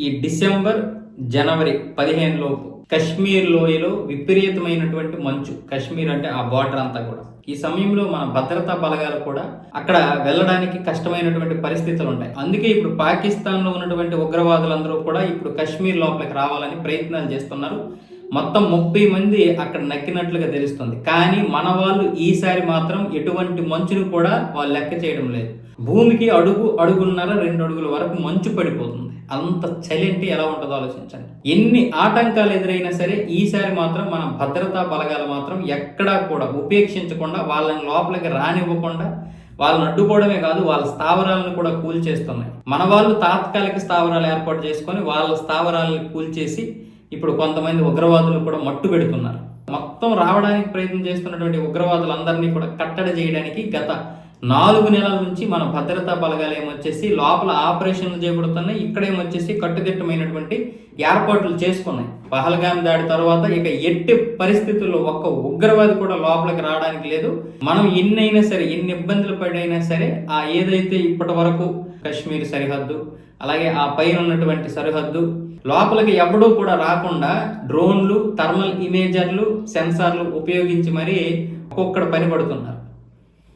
ఈ డిసెంబర్ జనవరి పదిహేను లోపు కశ్మీర్ లోయలో విపరీతమైనటువంటి మంచు. కశ్మీర్ అంటే ఆ బార్డర్ అంతా కూడా. ఈ సమయంలో మన భద్రతా బలగాలు కూడా అక్కడ వెళ్ళడానికి కష్టమైనటువంటి పరిస్థితులు ఉంటాయి. అందుకే ఇప్పుడు పాకిస్తాన్లో ఉన్నటువంటి ఉగ్రవాదులందరూ కూడా ఇప్పుడు కశ్మీర్ లోపలికి రావాలని ప్రయత్నాలు చేస్తున్నారు. మొత్తం ముప్పై మంది అక్కడ నక్కినట్లుగా తెలుస్తుంది. కానీ మన వాళ్ళు ఈసారి మాత్రం ఎటువంటి మంచును కూడా వాళ్ళు లెక్క చేయడం లేదు. భూమికి అడుగు అడుగున్నర రెండు అడుగుల వరకు మంచు పడిపోతుంది. అంత చలి అంటే ఎలా ఉంటుందో ఆలోచించండి. ఎన్ని ఆటంకాలు ఎదురైనా సరే ఈసారి మాత్రం మన భద్రతా బలగాలు మాత్రం ఎక్కడా కూడా ఉపేక్షించకుండా వాళ్ళని లోపలికి రానివ్వకుండా వాళ్ళని అడ్డుకోవడమే కాదు వాళ్ళ స్థావరాలను కూడా కూల్చేస్తున్నాయి. మన వాళ్ళు తాత్కాలిక స్థావరాలు ఏర్పాటు చేసుకొని వాళ్ళ స్థావరాలను కూల్చేసి ఇప్పుడు కొంతమంది ఉగ్రవాదులు కూడా మట్టు పెడుతున్నారు. మొత్తం రావడానికి ప్రయత్నం చేస్తున్నటువంటి ఉగ్రవాదులందరినీ కూడా కట్టడి చేయడానికి గత నాలుగు నెలల నుంచి మన భద్రతా బలగాలు ఏమొచ్చేసి లోపల ఆపరేషన్లు చేపడుతున్నాయి. ఇక్కడేమొచ్చేసి కట్టుదిట్టమైనటువంటి ఏర్పాట్లు చేసుకున్నాయి. పహల్గాం దాడి తర్వాత ఇక ఎట్టి పరిస్థితుల్లో ఒక్క ఉగ్రవాది కూడా లోపలికి రావడానికి లేదు. మనం ఎన్నైనా సరే ఎన్ని ఇబ్బందులు పడైనా సరే ఆ ఏదైతే ఇప్పటి వరకు కశ్మీర్ సరిహద్దు అలాగే ఆ పైన ఉన్నటువంటి సరిహద్దు. లోపలికి ఎవడూ కూడా రాకుండా డ్రోన్లు థర్మల్ ఇమేజర్లు సెన్సార్లు ఉపయోగించి మరీ ఒక్కొక్కడ పని పడుతున్నారు